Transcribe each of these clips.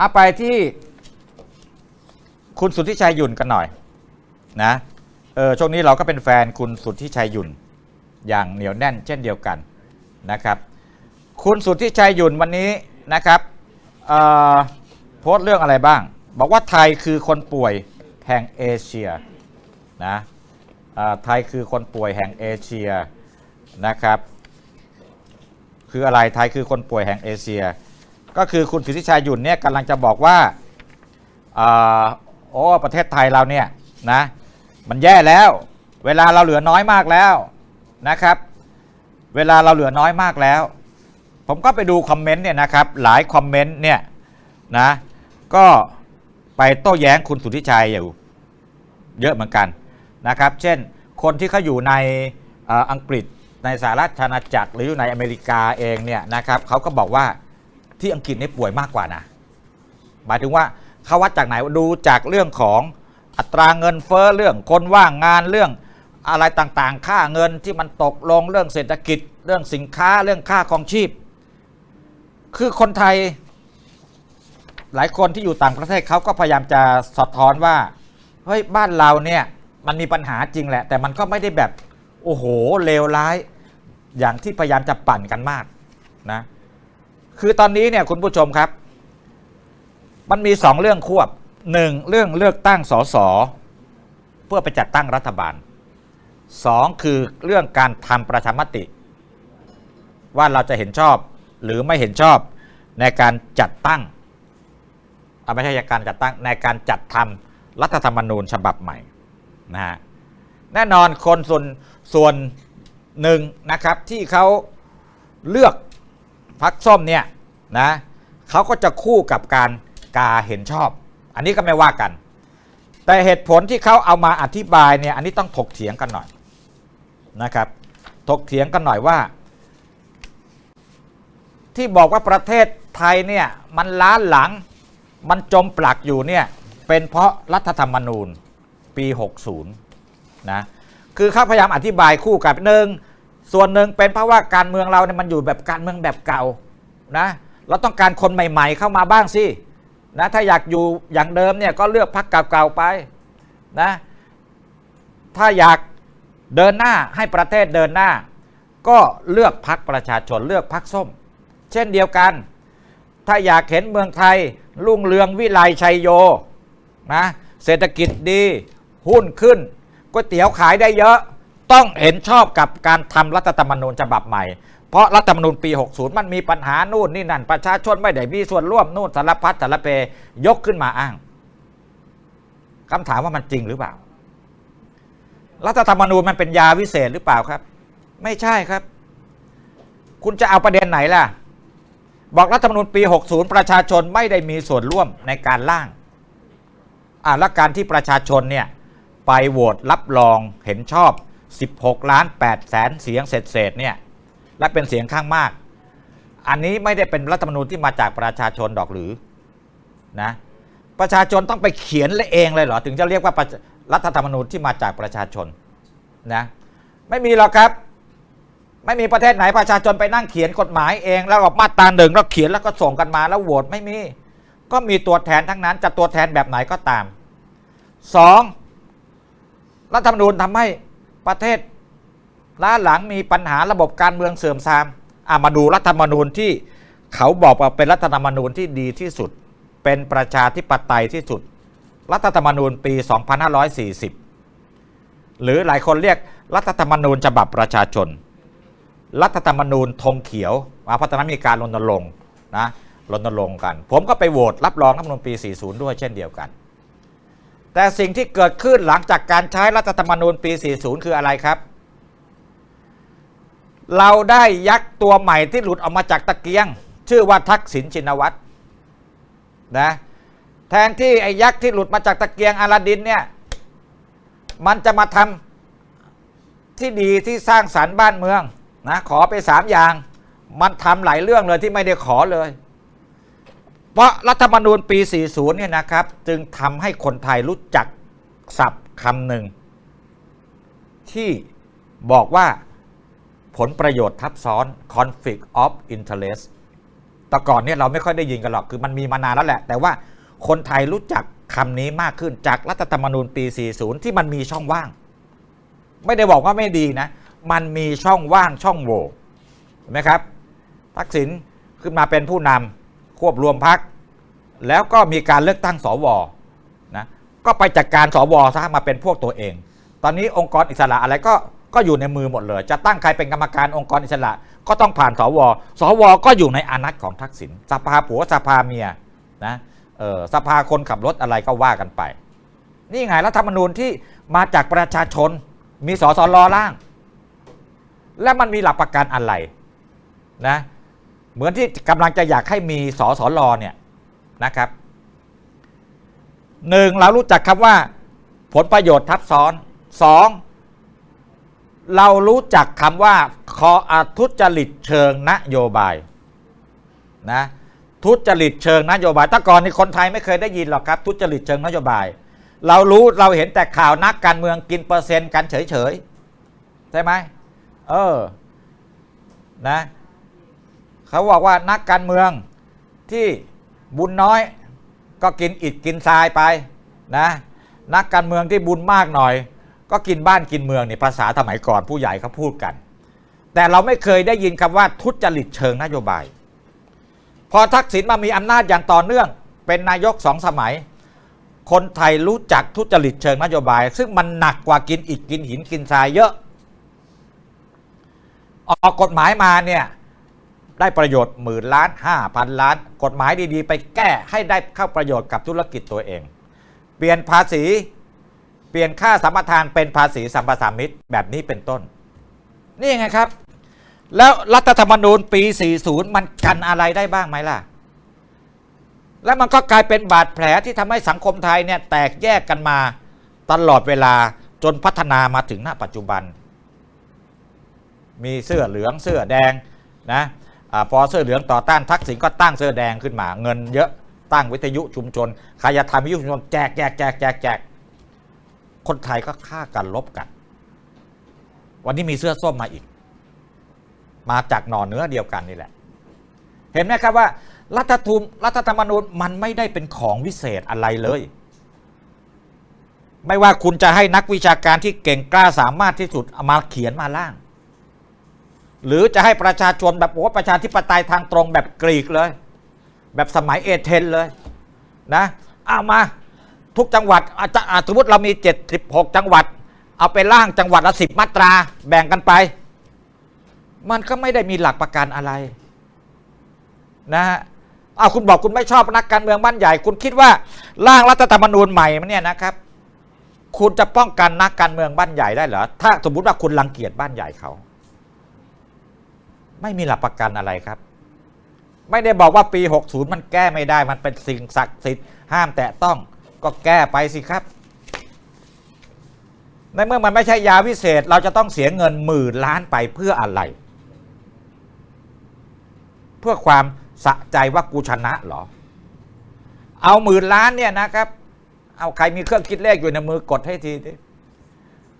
เอาไปที่คุณสุทธิชัยหยุ่นกันหน่อยนะเออช่วงนี้เราก็เป็นแฟนคุณสุทธิชัยหยุ่นอย่างเหนียวแน่นเช่นเดียวกันนะครับ คุณสุทธิชัยหยุ่นวันนี้นะครับโพสต์เรื่องอะไรบ้าง บอกว่าไทยคือคนป่วยแห่งเอเชียนะไทยคือคนป่วยแห่งเอเชียนะครับ คืออะไรไทยคือคนป่วยแห่งเอเชีย ก็คือคุณสุทธิชัยหยุ่นเนี่ยกำลังจะบอกว่าอ่าโอ้ประเทศไทยเราเนี่ยนะมันแย่แล้ว เวลาเราเหลือน้อยมากแล้วนะครับ เวลาเราเหลือน้อยมากแล้ว ผมก็ไปดูคอมเมนต์เนี่ยนะครับหลายคอมเมนต์เนี่ยนะก็ไปโต้แย้งคุณสุทธิชัยอยู่เยอะเหมือนกันนะครับ เช่นคนที่เขาอยู่ในอังกฤษในสหรัฐอาณาจักรหรืออยู่ในอเมริกาเองเนี่ยนะครับเขาก็บอกว่า ที่อังกฤษเนี่ยป่วยมากกว่านะหมายถึงว่าเขาวัดจากไหนดูจากเรื่องของอัตราเงินเฟ้อเรื่องคนว่างงานเรื่องอะไรต่างๆ ค่าเงินที่มันตกลงเรื่องเศรษฐกิจ เรื่องสินค้าเรื่องค่าครองชีพ คือคนไทยหลายคนที่อยู่ต่างประเทศเขาก็พยายามจะสะท้อนว่าเฮ้ยบ้านเราเนี่ยมันมีปัญหาจริงแหละ แต่มันก็ไม่ได้แบบโอ้โหเลวร้าย อย่างที่พยายามจะปั่นกันมากนะ คือตอนนี้เนี่ยคุณผู้ชมครับ มันมีสองเรื่องควบหนึ่งเรื่องเลือกตั้งสสเพื่อไปจัดตั้งรัฐบาลสองคือเรื่องการทำประชามติ ว่าเราจะเห็นชอบหรือไม่เห็นชอบในการจัดตั้งไม่ใช่การจัดตั้งในการจัดทำรัฐธรรมนูญฉบับใหม่นะฮะแน่นอนคนส่วนส่วนหนึ่งนะครับที่เขาเลือก พักส้มเนี่ยนะเขาก็จะคู่กับการกาเห็นชอบ อันนี้ก็ไม่ว่ากัน แต่เหตุผลที่เขาเอามาอธิบายเนี่ยอันนี้ต้องถกเถียงกันหน่อยนะครับ ถกเถียงกันหน่อยว่า ที่บอกว่าประเทศไทยเนี่ยมันล้าหลังมันจมปลักอยู่เนี่ยเป็นเพราะรัฐธรรมนูญปี 60นะคือเขาพยายามอธิบายคู่กับหนึ่ง ส่วนหนึ่งเป็นเพราะว่าการเมืองเราเนี่ยมันอยู่แบบการเมืองแบบเก่านะเราต้องการคนใหม่ ๆ เข้ามาบ้างสินะถ้าอยากอยู่อย่างเดิมเนี่ยก็เลือกพรรคเก่าๆไปนะถ้าอยากเดินหน้าให้ประเทศเดินหน้า ก็เลือกพรรคประชาชนเลือกพรรคส้ม เช่นเดียวกัน ถ้าอยากเห็นเมืองไทยรุ่งเรืองวิไลชัยโยนะเศรษฐกิจดี หุ้นขึ้นก๋วยเตี๋ยวขายได้เยอะ ต้องเห็นชอบกับการทำรัฐธรรมนูญฉบับใหม่ เพราะรัฐธรรมนูญปี 60 มันมีปัญหานู่นนี่นั่น ประชาชนไม่ได้มีส่วนร่วมนู่นสารพัดสารเพยกขึ้นมาอ้างคำถามว่ามันจริงหรือเปล่า รัฐธรรมนูญมันเป็นยาวิเศษหรือเปล่าครับ ไม่ใช่ครับ คุณจะเอาประเด็นไหนล่ะ บอกรัฐธรรมนูญปี 60 ประชาชนไม่ได้มีส่วนร่วมในการร่างอ่าและการที่ประชาชนเนี่ยไปโหวตรับรองเห็นชอบ 16 ล้าน8แสนเสียงเศษๆเนี่ยและเป็นเสียงข้างมาก อันนี้ไม่ได้เป็นรัฐธรรมนูญที่มาจากประชาชนดอกหรือนะประชาชนต้องไปเขียนเองเลยเหรอ ถึงจะเรียกว่ารัฐธรรมนูญที่มาจากประชาชนนะไม่มีหรอกครับ ไม่มีประเทศไหนประชาชนไปนั่งเขียนกฎหมายเอง แล้วออกมาตราหนึ่งแล้วเขียนแล้วก็ส่งกันมาแล้วโหวตไม่มี ก็มีตัวแทนทั้งนั้น จะตัวแทนแบบไหนก็ตามสองรัฐธรรมนูญทำให้ ประเทศล้าหลังมีปัญหาระบบการเมืองเสื่อมทรามอะมาดูรัฐธรรมนูญที่เขาบอกว่าเป็นรัฐธรรมนูญที่ดีที่สุด เป็นประชาธิปไตยที่สุด รัฐธรรมนูญปี 2540 หรือหลายคนเรียกรัฐธรรมนูญฉบับประชาชน รัฐธรรมนูญธงเขียวมาพัฒนามีการรณรงค์นะรณรงค์กัน ผมก็ไปโหวตรับรองรัฐธรรมนูญปี 40 ด้วยเช่นเดียวกัน แต่สิ่งที่เกิดขึ้นหลังจากการใช้รัฐธรรมนูญปี 40 คืออะไรครับ เราได้ยักษ์ตัวใหม่ที่หลุดออกมาจากตะเกียง ชื่อว่าทักษิณชินวัตรนะแทนที่ไอ้ยักษ์ที่หลุดมาจากตะเกียงอาลาดินเนี่ยมันจะมาทำที่ดีที่สร้างสรรค์บ้านเมืองนะขอไปสามอย่าง มันทำหลายเรื่องเลยที่ไม่ได้ขอเลย เพราะรัฐธรรมนูญปี 40 เนี่ยนะครับ จึงทำให้คนไทยรู้จักศัพท์คำหนึ่ง ที่บอกว่าผลประโยชน์ทับซ้อน conflict of interest แต่ก่อนเนี่ยเราไม่ค่อยได้ยินกันหรอก คือมันมีมานานแล้วแหละ แต่ว่าคนไทยรู้จักคำนี้มากขึ้นจากรัฐธรรมนูญปี 40 ที่มันมีช่องว่าง ไม่ได้บอกว่าไม่ดีนะ มันมีช่องว่างช่องโหว่เห็นไหมครับ ทักษิณขึ้นมาเป็นผู้นำ ควบรวมพัก แล้วก็มีการเลือกตั้งสวนะก็ไปจัดการสวซะมาเป็นพวกตัวเอง ตอนนี้องค์กรอิสระอะไรก็ก็อยู่ในมือหมดเลย จะตั้งใครเป็นกรรมการองค์กรอิสระ ก็ต้องผ่านสว สว ก็อยู่ในอานัตของทักษิณสภาผัวสภาเมียนะเออสภาคนขับรถอะไรก็ว่ากันไป นี่ไงรัฐธรรมนูญที่มาจากประชาชนมีสสรล่าง และมันมีหลักประกันอะไรนะ เหมือนที่กำลังจะอยากให้มีสสรเนี่ยนะครับหนึ่งเรารู้จักคำว่า ผลประโยชน์ทับซ้อนสองเรารู้จักคำว่าคออทุจริตเชิงนโยบายนะทุจริตเชิงนโยบายแต่ก่อนนี่คนไทยไม่เคยได้ยินหรอกครับ ทุจริตเชิงนโยบาย เรารู้เราเห็นแต่ข่าวนักการเมืองกินเปอร์เซ็นต์กันเฉยๆใช่ไหมเออนะ เขาบอกว่านักการเมืองที่บุญน้อย ก็กินอิฐกินทรายไปนะนักการเมืองที่บุญมากหน่อย ก็กินบ้านกินเมืองนี่ภาษาสมัยก่อนผู้ใหญ่เขาพูดกัน แต่เราไม่เคยได้ยินคำว่าทุจริตเชิงนโยบาย พอทักษิณมามีอำนาจอย่างต่อเนื่อง เป็นนายกสองสมัย คนไทยรู้จักทุจริตเชิงนโยบาย ซึ่งมันหนักกว่ากินอิฐกินหินกินทรายเยอะ ออกกฎหมายมาเนี่ย ได้ประโยชน์หมื่นล้านห้าพันล้าน กฎหมายดีๆ ไปแก้ให้ได้เข้าประโยชน์กับธุรกิจตัวเอง เปลี่ยนภาษี เปลี่ยนค่าสัมปทานเป็นภาษีสัมปทานมิตรแบบนี้เป็นต้น นี่ไงครับ แล้วรัฐธรรมนูญปี 40 มันกันอะไรได้บ้างไหมล่ะ แล้วมันก็กลายเป็นบาดแผลที่ทำให้สังคมไทยเนี่ยแตกแยกกันมาตลอดเวลาจนพัฒนามาถึงณปัจจุบัน มีเสื้อเหลืองเสื้อแดงนะ พอเสื้อเหลืองต่อต้านทักษิณก็ตั้งเสื้อแดงขึ้นมา เงินเยอะตั้งวิทยุชุมชนใครจะทำวิทยุชุมชนแจกแจกแจกแจกแจกคนไทยก็ฆ่ากันลบกัน วันนี้มีเสื้อส้มมาอีก มาจากหน่อเนื้อเดียวกันนี่แหละ เห็นไหมครับว่า รัฐทุมรัฐธรรมนูญมันไม่ได้เป็นของวิเศษอะไรเลย ไม่ว่าคุณจะให้นักวิชาการที่เก่งกล้าสามารถที่สุดมาเขียนมาล่าง หรือจะให้ประชาชนแบบโอ้ประชาธิปไตยทางตรงแบบกรีกเลย แบบสมัยเอเธนเลยนะเอามาทุกจังหวัดอาจจะสมมติเรามี 76 จังหวัด เอาไปล่างจังหวัดละสิบมาตราแบ่งกันไป มันก็ไม่ได้มีหลักประกันอะไรนะฮะเอาคุณบอกคุณไม่ชอบนักการเมืองบ้านใหญ่ คุณคิดว่าร่างรัฐธรรมนูญใหม่มันเนี่ยนะครับ คุณจะป้องกันนักการเมืองบ้านใหญ่ได้เหรอถ้าสมมติว่าคุณรังเกียจบ้านใหญ่เขา ไม่มีหลักประกันอะไรครับ ไม่ได้บอกว่าปี 60 มันแก้ไม่ได้ มันเป็นสิ่งศักดิ์สิทธิ์ห้ามแตะต้องก็แก้ไปสิครับ ในเมื่อมันไม่ใช่ยาวิเศษ เราจะต้องเสียเงินหมื่นล้านไปเพื่ออะไร เพื่อความสะใจว่ากูชนะเหรอ เอาหมื่นล้านเนี่ยนะครับ เอาใครมีเครื่องคิดเลขอยู่ในมือกดให้ทีดิ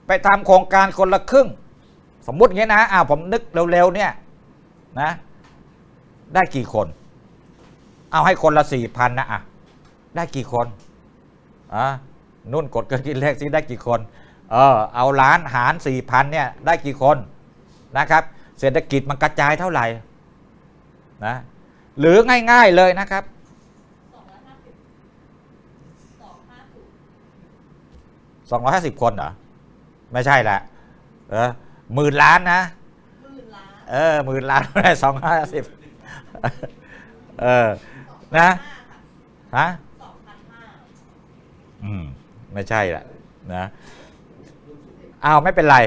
ไปทำโครงการคนละครึ่ง สมมุติอย่างนี้นะอ้าวผมนึกเร็วๆเนี่ย นะ ได้กี่คน เอาให้คนละสี่พันนะอะได้กี่คนอะนุ่นกดเครื่องคิดเลขสิได้กี่คน เออเอาล้านหารสี่พันเนี่ยได้กี่คนนะครับ เศรษฐกิจมันกระจายเท่าไหร่นะหรือง่ายๆเลยนะครับสองร้อยห้าสิบคนเหรอ ไม่ใช่แหละเออหมื่นล้านนะ เออหมื่นล้านได้สองห้าสิบเออนะฮะอืมไม่ใช่ละนะเอาไม่เป็นไร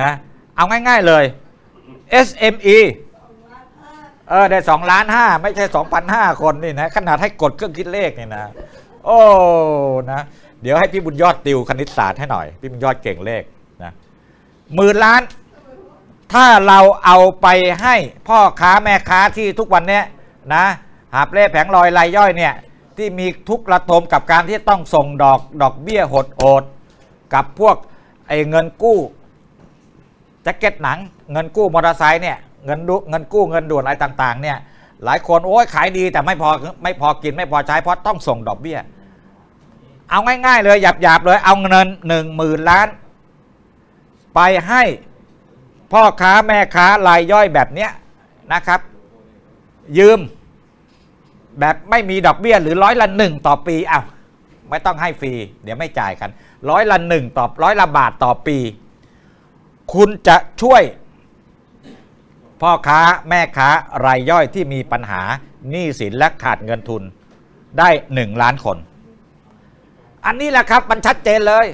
นะเอาง่ายๆเลย SME เออได้สองล้านห้าไม่ใช่สองพันห้าคนนี่นะขนาดให้กดเครื่องคิดเลขนี่นะ โอ้นะเดี๋ยวให้พี่บุญยอดติวคณิตศาสตร์ให้หน่อย พี่บุญยอดเก่งเลขนะหมื่นล้าน ถ้าเราเอาไปให้พ่อค้าแม่ค้าที่ทุกวันเนี้ยนะหาบเล่แผงลอยรายย่อยเนี่ยที่มีทุกระทมกับการที่ต้องส่งดอกดอกเบี้ยหดโอด กับพวกไอ้เงินกู้แจ็คเก็ตหนัง เงินกู้มอเตอร์ไซค์เนี่ยเงินดุเงินกู้เงินด่วนอะไรต่างๆเนี่ยหลายคนโอ้ยขายดีแต่ไม่พอไม่พอกินไม่พอใช้เพราะต้องส่งดอกเบี้ย เอาง่ายๆเลยหยาบๆเลยเอาเงินหนึ่งหมื่นล้าน ไปให้ พ่อค้าแม่ค้ารายย่อยแบบเนี้ยนะครับ ยืม แบบไม่มีดอกเบี้ยหรือร้อยละหนึ่งต่อปีอ้าวไม่ต้องให้ฟรี เดี๋ยวไม่จ่ายกันร้อยละหนึ่งต่อร้อยละบาทต่อปี คุณจะช่วย พ่อค้าแม่ค้ารายย่อยที่มีปัญหาหนี้สินและขาดเงินทุนได้หนึ่งล้านคน อันนี้แหละครับมันชัดเจนเลย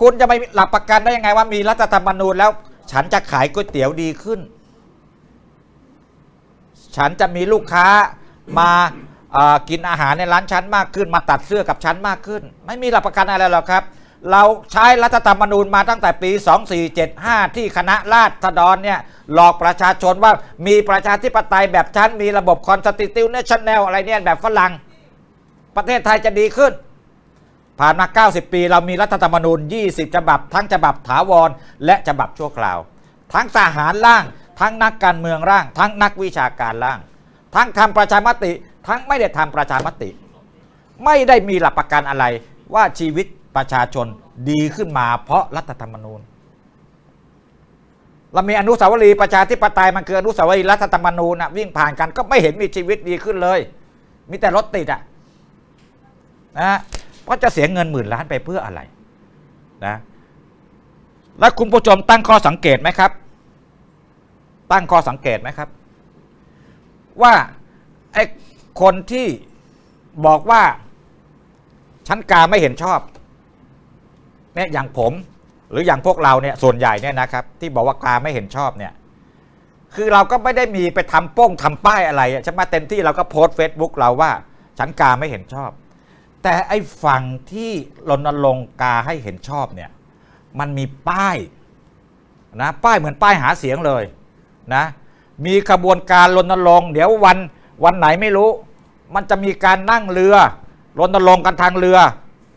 คุณจะไม่หลับประกันได้ยังไงว่ามีรัฐธรรมนูญแล้ว ฉันจะขายก๋วยเตี๋ยวดีขึ้น ฉันจะมีลูกค้ามากินอาหารในร้านฉันมากขึ้น มาตัดเสื้อกับฉันมากขึ้น ไม่มีหลักประกันอะไรหรอกครับ เราใช้รัฐธรรมนูญมาตั้งแต่ปี 2475 ที่คณะราษฎรเนี่ยหลอกประชาชนว่ามีประชาธิปไตยแบบฉันมีระบบคอนสติทิวเนชั่นแนลอะไรเนี่ยแบบฝรั่งประเทศไทยจะดีขึ้น ผ่านมา 90 ปี เรามีรัฐธรรมนูญ 20 ฉบับ ทั้งฉบับถาวร และฉบับชั่วคราว ทั้งทหารร่าง ทั้งนักการเมืองร่าง ทั้งนักวิชาการร่าง ทั้งทำประชามติ ทั้งไม่ได้ทำประชามติ ไม่ได้มีหลักประกันอะไรว่าชีวิตประชาชนดีขึ้นมาเพราะรัฐธรรมนูญ เรามีอนุสาวรีย์ประชาธิปไตยมันคืออนุสาวรีย์รัฐธรรมนูญนะวิ่งผ่านกันก็ไม่เห็นมีชีวิตดีขึ้นเลย มีแต่รถติดอะนะ ฮะเพราจะเสียเงินหมื่นล้านไปเพื่ออะไรนะแล้วคุณผู้ชมตั้งข้อสังเกตไหมครับ ตั้งข้อสังเกตไหมครับ ว่าไอ้คนที่บอกว่าชั้นกาไม่เห็นชอบเนี่ยอย่างผมหรืออย่างพวกเราเนี่ยส่วนใหญ่เนี่ยนะครับ ที่บอกว่ากาไม่เห็นชอบเนี่ยคือเราก็ไม่ได้มีไปทำโป้งทำป้ายอะไรใช่ไหมเต็มที่เราก็โพสต์เฟซบุ๊กเราว่าชั้นกาไม่เห็นชอบ แต่ไอ้ฝั่งที่รณรงค์กาให้เห็นชอบเนี่ยมันมีป้ายนะป้ายเหมือนป้ายหาเสียงเลยนะมีขบวนการรณรงค์เดี๋ยววันวันไหนไม่รู้ มันจะมีการนั่งเรือรณรงค์กันทางเรือ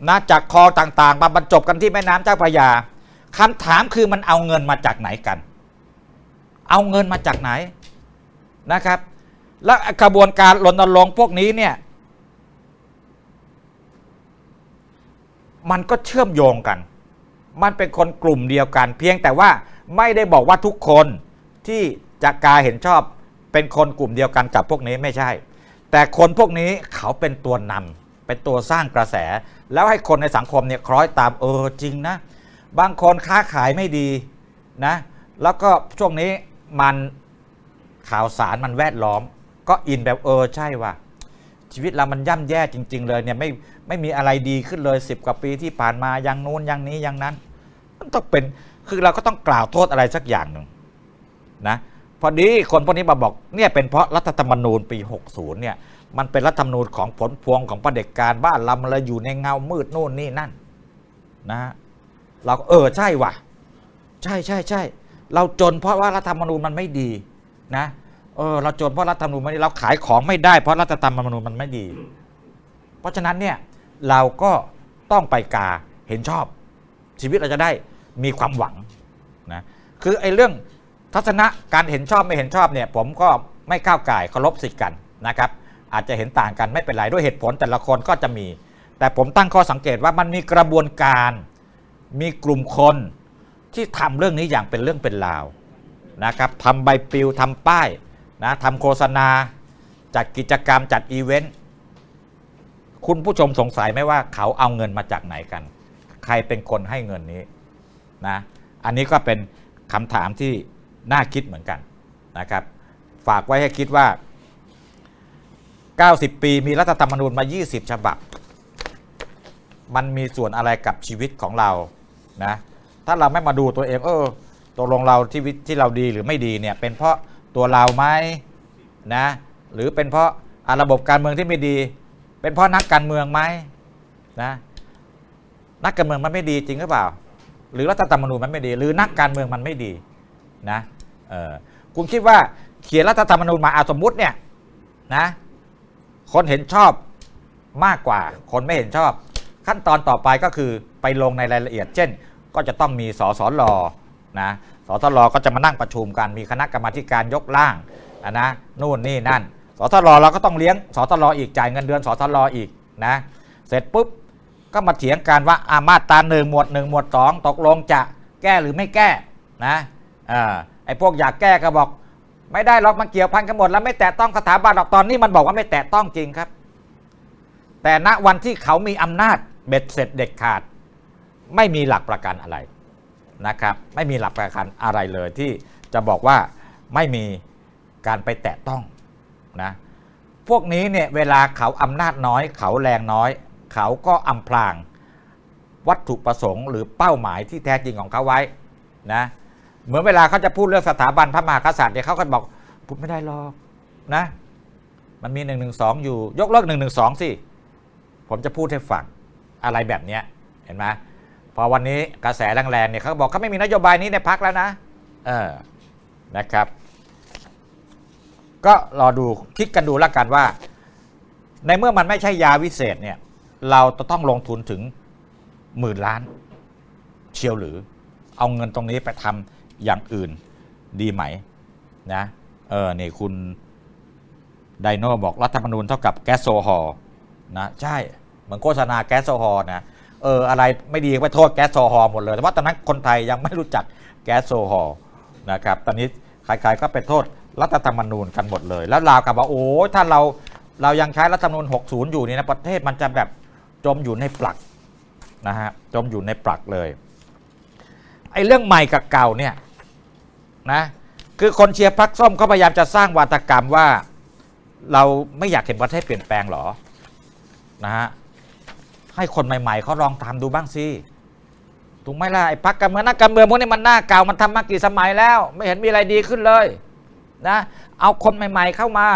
นะจากคลองต่างๆมาบรรจบกันที่แม่น้ำเจ้าพระยาคำถามคือมันเอาเงินมาจากไหนกัน เอาเงินมาจากไหนนะครับ และกระบวนการรณรงค์พวกนี้เนี่ย มันก็เชื่อมโยงกัน มันเป็นคนกลุ่มเดียวกัน เพียงแต่ว่าไม่ได้บอกว่าทุกคนที่จะกาเห็นชอบเป็นคนกลุ่มเดียวกันกับพวกนี้ไม่ใช่ แต่คนพวกนี้เขาเป็นตัวนำเป็นตัวสร้างกระแส แล้วให้คนในสังคมเนี่ยคล้อยตามเออจริงนะ บางคนค้าขายไม่ดีนะ แล้วก็ช่วงนี้มันข่าวสารมันแวดล้อม ก็อินแบบเออใช่ว่ะชีวิตเรามันย่ำแย่จริง ๆ เลยเนี่ยไม่ ไม่มีอะไรดีขึ้นเลยสิบกว่าปีที่ผ่านมาอย่างนู้นอย่างนี้อย่างนั้น มันต้องเป็นคือเราก็ต้องกล่าวโทษอะไรสักอย่างหนึ่งนะพอดีคนพวกนี้มาบอกเนี่ยเป็นเพราะรัฐธรรมนูญปี 60 เนี่ยมันเป็นรัฐธรรมนูญของผลพวงของประเด็จการบ้านเรามันเลยอยู่ในเงามืดโน่นนี่นั่นนะฮะเราก็เออใช่ว่ะ ใช่ใช่ใช่เราจนเพราะว่ารัฐธรรมนูญมันไม่ดีนะเออเราจนเพราะรัฐธรรมนูญไม่ดีเราขายของไม่ได้เพราะรัฐธรรมนูญมันไม่ดี เพราะฉะนั้นเนี่ย เราก็ต้องไปกาเห็นชอบ ชีวิตเราจะได้มีความหวังนะคือไอ้เรื่องทัศนะการเห็นชอบไม่เห็นชอบเนี่ยผมก็ไม่ก้าวไก่เคารพสิทธิ์กันนะครับ อาจจะเห็นต่างกันไม่เป็นไรด้วยเหตุผลแต่ละคนก็จะมี แต่ผมตั้งข้อสังเกตว่ามันมีกระบวนการมีกลุ่มคนที่ทำเรื่องนี้อย่างเป็นเรื่องเป็นราวนะครับทำใบปลิวทำป้ายนะทำโฆษณาจัดกิจกรรมจัดอีเวนต์ คุณผู้ชมสงสัยไหมว่าเขาเอาเงินมาจากไหนกัน ใครเป็นคนให้เงินนี้นะ อันนี้ก็เป็นคำถามที่น่าคิดเหมือนกันนะครับ ฝากไว้ให้คิดว่า 90 ปีมีรัฐธรรมนูญมา 20 ฉบับ มันมีส่วนอะไรกับชีวิตของเรานะถ้าเราไม่มาดูตัวเอง เออตกลงเราที่ที่เราดีหรือไม่ดีเนี่ยเป็นเพราะตัวเราไหมนะหรือเป็นเพราะอะระบบการเมืองที่ไม่ดี เป็นเพราะนักการเมืองไหมนะนักการเมืองมันไม่ดีจริงหรือเปล่า หรือรัฐธรรมนูญมันไม่ดี หรือนักการเมืองมันไม่ดีนะเออคุณคิดว่าเขียนรัฐธรรมนูญมาอาสมมุติเนี่ยนะคนเห็นชอบมากกว่า คนไม่เห็นชอบ ขั้นตอนต่อไปก็คือไปลงในรายละเอียด เช่น ก็จะต้องมีสสรนะสสรก็จะมานั่งประชุมกันมีคณะกรรมาการยกร่างนะนู่นนี่นั่น ทรเราก็ต้องเลี้ยงสทรอีกจ่ายเงินเดือนสทรอีกนะเสร็จปุ๊บก็มาเถียงกันว่าอามาตราหนึ่งหมวดหนึ่งหมวดสองตกลงจะแก้หรือไม่แก้นะอไอ้พวกอยากแก้ก็บอก ไม่ได้หรอกมันเกี่ยวพันกันหมดแล้วไม่แตะต้องสถาบันหรอกตอนนี้มันบอกว่าไม่แตะต้องจริงครับ แต่ณวันที่เขามีอำนาจเบ็ดเสร็จเด็ดขาด ไม่มีหลักประกันอะไรนะครับ ไม่มีหลักประกันอะไรเลยที่จะบอกว่าไม่มีการไปแตะต้อง นะพวกนี้เนี่ยเวลาเขาอำนาจน้อย เขาแรงน้อย เขาก็อำพรางวัตถุประสงค์หรือเป้าหมายที่แท้จริงของเขาไว้นะเหมือนเวลาเขาจะพูดเรื่องสถาบันพระมหากษัตริย์เนี่ยเขาก็บอกพูดไม่ได้หรอกนะมันมี1นึอยู่ยกเลิก1นึสิผมจะพูดให้ฟังอะไรแบบเนี้ยเห็นไหมพอวันนี้กระแสแรงๆเนี่ยเขาบอกเขาไม่มีนโยบายนี้ในพักแล้วนะเออนะครับ ก็รอดูคิดกันดูแล้วกันว่า ในเมื่อมันไม่ใช่ยาวิเศษเนี่ย เราจะต้องลงทุนถึงหมื่นล้าน เชียวหรือ เอาเงินตรงนี้ไปทำอย่างอื่นดีไหมนะเออนี่คุณไดโนบอกรัฐธรรมนูญเท่ากับแก๊สโซฮอล์นะใช่เหมือนโฆษณาแก๊สโซฮอล์นะเอออะไรไม่ดีไปโทษแก๊สโซฮอล์หมดเลยแต่ว่าตอนนั้นคนไทยยังไม่รู้จักแก๊สโซฮอล์นะครับตอนนี้ใครๆก็ไปโทษ รัฐธรรมนูญกันหมดเลย แล้วลาวกับว่าโอ้ถ้าเราเรายังใช้รัฐธรรมนูญ 60 อยู่นี่นะประเทศมันจะแบบจมอยู่ในปลักนะฮะจมอยู่ในปลักเลยไอ้เรื่องใหม่กับเก่าเนี่ยนะคือคนเชียร์พรรคส้มเขาพยายามจะสร้างวาทกรรมว่า เราไม่อยากเห็นประเทศเปลี่ยนแปลงหรอนะฮะให้คนใหม่ๆเขาลองทำดูบ้างสิถูกไหมล่ะไอ้พรรคการเมืองนักการเมืองพวกนี้มันหน้าเก่ามันทำมากี่สมัยแล้ว ไม่เห็นมีอะไรดีขึ้นเลย นะเอาคนใหม่ ๆเข้ามา